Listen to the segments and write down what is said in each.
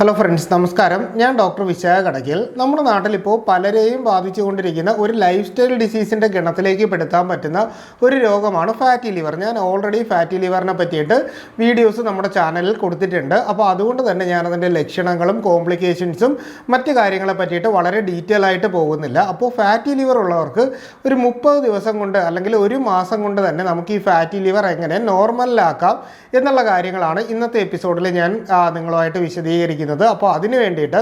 Hello friends നമസ്കാരം. ഞാൻ doctor Vishakha കടക്കിൽ നമ്മുടെ നാട്ടിലിപ്പോൾ പലരെയും ബാധിച്ചുകൊണ്ടിരിക്കുന്ന ഒരു ലൈഫ് സ്റ്റൈൽ ഡിസീസിന്റെ ഗണത്തിലേക്ക് പെടുത്താൻ പറ്റുന്ന ഒരു രോഗമാണ് ഫാറ്റി ലിവർ ഞാൻ ഓൾറെഡി ഫാറ്റി ലിവറിനെ പറ്റിയിട്ട് വീഡിയോസ് നമ്മുടെ ചാനലിൽ കൊടുത്തിട്ടുണ്ട്. അപ്പോൾ അതുകൊണ്ട് തന്നെ ഞാൻ അതിന്റെ ലക്ഷണങ്ങളും കോംപ്ലിക്കേഷൻസും മറ്റു കാര്യങ്ങളെ പറ്റിയിട്ട് വളരെ ഡീറ്റെയിൽ ആയിട്ട് പോകുന്നില്ല. അപ്പോൾ ഫാറ്റി ലിവർ ഉള്ളവർക്ക് ഒരു മുപ്പത് ദിവസം കൊണ്ട് അല്ലെങ്കിൽ ഒരു മാസം കൊണ്ട് തന്നെ നമുക്ക് ഈ ഫാറ്റി ലിവർ എങ്ങനെ നോർമലിലാക്കാം എന്നുള്ള കാര്യങ്ങളാണ് ഇന്നത്തെ എപ്പിസോഡിൽ ഞാൻ നിങ്ങളുമായിട്ട് വിശദീകരിക്കുന്നത്. അപ്പോൾ അതിന് വേണ്ടിയിട്ട്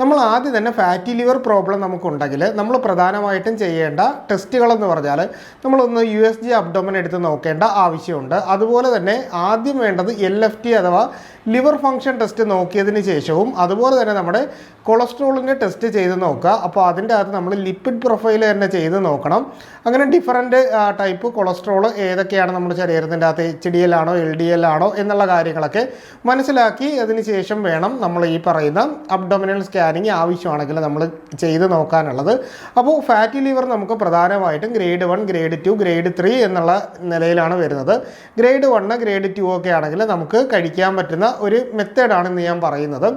നമ്മൾ ആദ്യം തന്നെ ഫാറ്റി ലിവർ പ്രോബ്ലം നമുക്കുണ്ടെങ്കിൽ നമ്മൾ പ്രധാനമായിട്ടും ചെയ്യേണ്ട ടെസ്റ്റുകളെന്ന് പറഞ്ഞാൽ നമ്മളൊന്ന് യു എസ് ജി അബ്ഡോമൻ എടുത്ത് നോക്കേണ്ട ആവശ്യമുണ്ട്. അതുപോലെ തന്നെ ആദ്യം വേണ്ടത് എൽ എഫ് ടി അഥവാ ലിവർ ഫങ്ഷൻ ടെസ്റ്റ് നോക്കിയതിന് ശേഷവും അതുപോലെ തന്നെ നമ്മുടെ കൊളസ്ട്രോളിന്റെ ടെസ്റ്റ് ചെയ്ത് നോക്കുക. അപ്പോൾ അതിന്റെ അകത്ത് നമ്മൾ ലിപ്പിഡ് പ്രൊഫൈൽ തന്നെ ചെയ്ത് നോക്കണം. അങ്ങനെ ഡിഫറന്റ് ടൈപ്പ് കൊളസ്ട്രോൾ ഏതൊക്കെയാണ് നമ്മുടെ ശരീരത്തിന്റെ അകത്ത് എച്ച് ഡി എൽ ആണോ എൽ ഡി എൽ ആണോ എന്നുള്ള കാര്യങ്ങളൊക്കെ മനസ്സിലാക്കി അതിന് ശേഷം വേണം നമ്മൾ പറയുന്ന അബ്ഡോമിനൽ സ്കാനിങ് ആവശ്യമാണെങ്കിൽ നമ്മൾ ചെയ്ത് നോക്കാനുള്ളത്. അപ്പോൾ ഫാറ്റി ലിവർ നമുക്ക് പ്രധാനമായിട്ടും grade one grade two grade three എന്നുള്ള നിലയിലാണ് വരുന്നത്. ഗ്രേഡ് വണ്ണ് ഗ്രേഡ് ടു ഒക്കെ ആണെങ്കിൽ നമുക്ക് കഴിക്കാൻ പറ്റുന്ന ഒരു മെത്തേഡാണ് ഇന്ന് ഞാൻ പറയുന്നത്.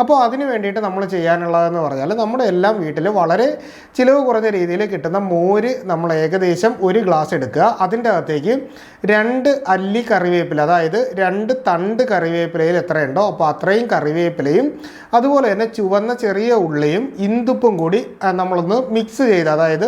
അപ്പോൾ അതിന് വേണ്ടിയിട്ട് നമ്മൾ ചെയ്യാനുള്ളതെന്ന് പറഞ്ഞാൽ നമ്മുടെ എല്ലാം വീട്ടിൽ വളരെ ചിലവ് കുറഞ്ഞ രീതിയിൽ കിട്ടുന്ന മോര് നമ്മൾ ഏകദേശം ഒരു ഗ്ലാസ് എടുക്കുക. അതിന്റെ അകത്തേക്ക് രണ്ട് അല്ലി കറിവേപ്പില അതായത് രണ്ട് തണ്ട് കറിവേപ്പിലയിൽ എത്രയുണ്ടോ അപ്പോൾ അത്രയും കറിവേപ്പിലയും അതുപോലെ തന്നെ ചുവന്ന ചെറിയ ഉള്ളിയും ഇന്ദുപ്പും കൂടി നമ്മളൊന്ന് മിക്സ് ചെയ്ത് അതായത്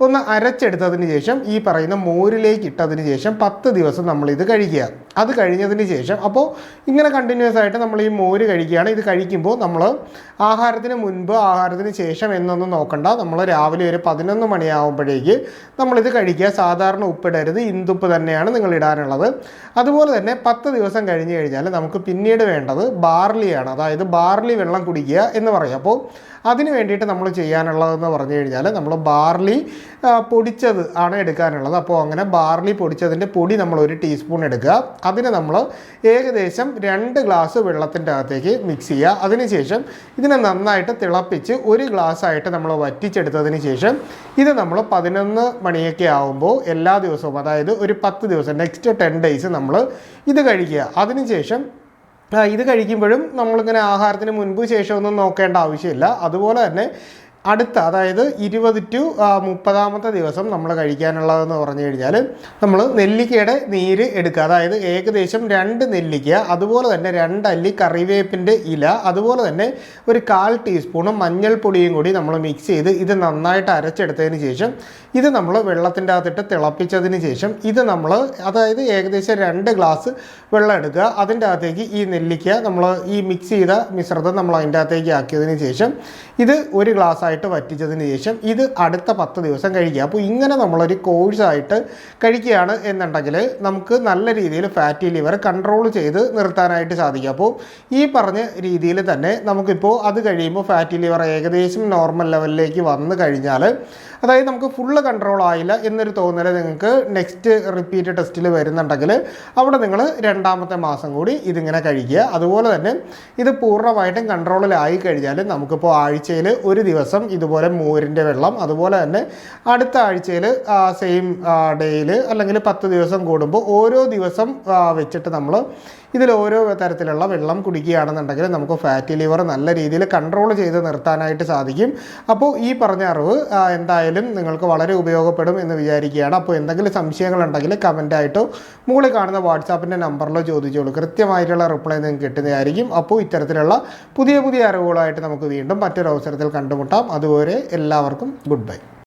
ഒന്ന് അരച്ചെടുത്തതിന് ശേഷം ഈ പറയുന്ന മോരിലേക്ക് ഇട്ടതിന് ശേഷം പത്ത് ദിവസം നമ്മൾ ഇത് കഴിക്കുക. അത് കഴിഞ്ഞതിന് ശേഷം അപ്പോൾ ഇങ്ങനെ കണ്ടിന്യൂസ് ആയിട്ട് നമ്മൾ ഈ മോര് കഴിക്കുകയാണ്. ഇത് കഴിക്കുമ്പോൾ നമ്മൾ ആഹാരത്തിന് മുൻപ് ആഹാരത്തിന് ശേഷം എന്നൊന്നും നോക്കണ്ട. നമ്മൾ രാവിലെ ഒരു പതിനൊന്ന് മണിയാകുമ്പോഴേക്ക് നമ്മളിത് കഴിക്കുക. സാധാരണ ഉപ്പിടരുത്. ഇന്തുപ്പ് തന്നെയാണ് നിങ്ങൾ ഇടാനുള്ളത്. അതുപോലെ തന്നെ പത്ത് ദിവസം കഴിഞ്ഞ് കഴിഞ്ഞാൽ നമുക്ക് പിന്നീട് വേണ്ടത് ബാർലിയാണ്. അതായത് ബാർലി വെള്ളം കുടിക്കുക എന്ന് പറയും. അപ്പോൾ അതിന് വേണ്ടിയിട്ട് നമ്മൾ ചെയ്യാനുള്ളതെന്ന് പറഞ്ഞു കഴിഞ്ഞാൽ നമ്മൾ ബാർലി പൊടിച്ചത് ആണ് എടുക്കാനുള്ളത്. അപ്പോൾ അങ്ങനെ ബാർലി പൊടിച്ചതിന്റെ പൊടി നമ്മൾ ഒരു ടീസ്പൂൺ എടുക്കുക. അതിന് നമ്മൾ ഏകദേശം രണ്ട് ഗ്ലാസ് വെള്ളത്തിന്റെ അകത്തേക്ക് മിക്സ് ചെയ്യുക. അതിനുശേഷം ഇതിനെ നന്നായിട്ട് തിളപ്പിച്ച് ഒരു ഗ്ലാസ് ആയിട്ട് നമ്മൾ വറ്റിച്ചെടുത്തതിന് ശേഷം ഇത് നമ്മൾ പതിനൊന്ന് മണിയൊക്കെ ആകുമ്പോൾ എല്ലാ ദിവസവും അതായത് ഒരു പത്ത് ദിവസം നെക്സ്റ്റ് ടെൻ ഡേയ്സ് നമ്മൾ ഇത് കഴിക്കുക. അതിനുശേഷം ഇത് കഴിക്കുമ്പോഴും നമ്മളിങ്ങനെ ആഹാരത്തിന് മുൻപ് ശേഷമൊന്നും നോക്കേണ്ട ആവശ്യമില്ല. അതുപോലെ തന്നെ അടുത്ത അതായത് ഇരുപത് ടു മുപ്പതാമത്തെ ദിവസം നമ്മൾ കഴിക്കാനുള്ളതെന്ന് പറഞ്ഞു കഴിഞ്ഞാൽ നമ്മൾ നെല്ലിക്കയുടെ നീര് എടുക്കുക. അതായത് ഏകദേശം രണ്ട് നെല്ലിക്ക അതുപോലെ തന്നെ രണ്ടല്ലി കറിവേപ്പിന്റെ ഇല അതുപോലെ തന്നെ ഒരു കാൽ ടീസ്പൂണും മഞ്ഞൾപ്പൊടിയും കൂടി നമ്മൾ മിക്സ് ചെയ്ത് ഇത് നന്നായിട്ട് അരച്ചെടുത്തതിന് ശേഷം ഇത് നമ്മൾ വെള്ളത്തിന്റെ അകത്തിട്ട് തിളപ്പിച്ചതിന് ശേഷം ഇത് നമ്മൾ അതായത് ഏകദേശം രണ്ട് ഗ്ലാസ് വെള്ളം എടുക്കുക. അതിന്റെ അകത്തേക്ക് ഈ നെല്ലിക്ക നമ്മൾ ഈ മിക്സ് ചെയ്ത മിശ്രിതം നമ്മൾ അതിന്റെ അകത്തേക്ക് ആക്കിയതിന് ശേഷം ഇത് ഒരു ഗ്ലാസ് ആയിട്ട് വറ്റിച്ചതിന് ശേഷം ഇത് അടുത്ത പത്ത് ദിവസം കഴിക്കുക. അപ്പോൾ ഇങ്ങനെ നമ്മളൊരു കോഴ്സായിട്ട് കഴിക്കുകയാണ് എന്നുണ്ടെങ്കിൽ നമുക്ക് നല്ല രീതിയിൽ ഫാറ്റി ലിവർ കൺട്രോൾ ചെയ്ത് നിർത്താനായിട്ട് സാധിക്കും. അപ്പോൾ ഈ പറഞ്ഞ രീതിയിൽ തന്നെ നമുക്കിപ്പോൾ അത് കഴിയുമ്പോൾ ഫാറ്റി ലിവർ ഏകദേശം നോർമൽ ലെവലിലേക്ക് വന്നു കഴിഞ്ഞാൽ അതായത് നമുക്ക് ഫുള്ള് കൺട്രോൾ ആയില്ല എന്നൊരു തോന്നൽ നിങ്ങൾക്ക് നെക്സ്റ്റ് റിപ്പീറ്റ് ടെസ്റ്റിൽ വരുന്നുണ്ടെങ്കിൽ അവിടെ നിങ്ങൾ രണ്ടാമത്തെ മാസം കൂടി ഇതിങ്ങനെ കഴിക്കുക. അതുപോലെ തന്നെ ഇത് പൂർണമായിട്ടും കൺട്രോളിലായി കഴിഞ്ഞാൽ നമുക്കിപ്പോൾ ആഴ്ചയിൽ ഒരു ദിവസം ഇതുപോലെ മോരിന്റെ വെള്ളം അതുപോലെ തന്നെ അടുത്ത ആഴ്ചയിൽ സെയിം ഡേയിൽ അല്ലെങ്കിൽ പത്ത് ദിവസം കൂടുമ്പോൾ ഓരോ ദിവസം വെച്ചിട്ട് നമ്മൾ ഇതിൽ ഓരോ തരത്തിലുള്ള വെള്ളം കുടിക്കുകയാണെന്നുണ്ടെങ്കിൽ നമുക്ക് ഫാറ്റി ലിവർ നല്ല രീതിയിൽ കൺട്രോൾ ചെയ്ത് നിർത്താനായിട്ട് സാധിക്കും. അപ്പോൾ ഈ പറഞ്ഞ അറിവ് എന്തായാലും നിങ്ങൾക്ക് വളരെ ഉപയോഗപ്പെടും എന്ന് വിചാരിക്കുകയാണ്. അപ്പോൾ എന്തെങ്കിലും സംശയങ്ങളുണ്ടെങ്കിൽ കമന്റായിട്ടോ മുകളിൽ കാണുന്ന വാട്സാപ്പിന്റെ നമ്പറിലോ ചോദിച്ചോളൂ. കൃത്യമായിട്ടുള്ള റിപ്ലൈ നിങ്ങൾക്ക് കിട്ടുന്നതായിരിക്കും. അപ്പോൾ ഇത്തരത്തിലുള്ള പുതിയ പുതിയ അറിവുകളായിട്ട് നമുക്ക് വീണ്ടും മറ്റൊരു അവസരത്തിൽ കണ്ടുമുട്ടാം. അതുവരെ എല്ലാവർക്കും ഗുഡ് ബൈ.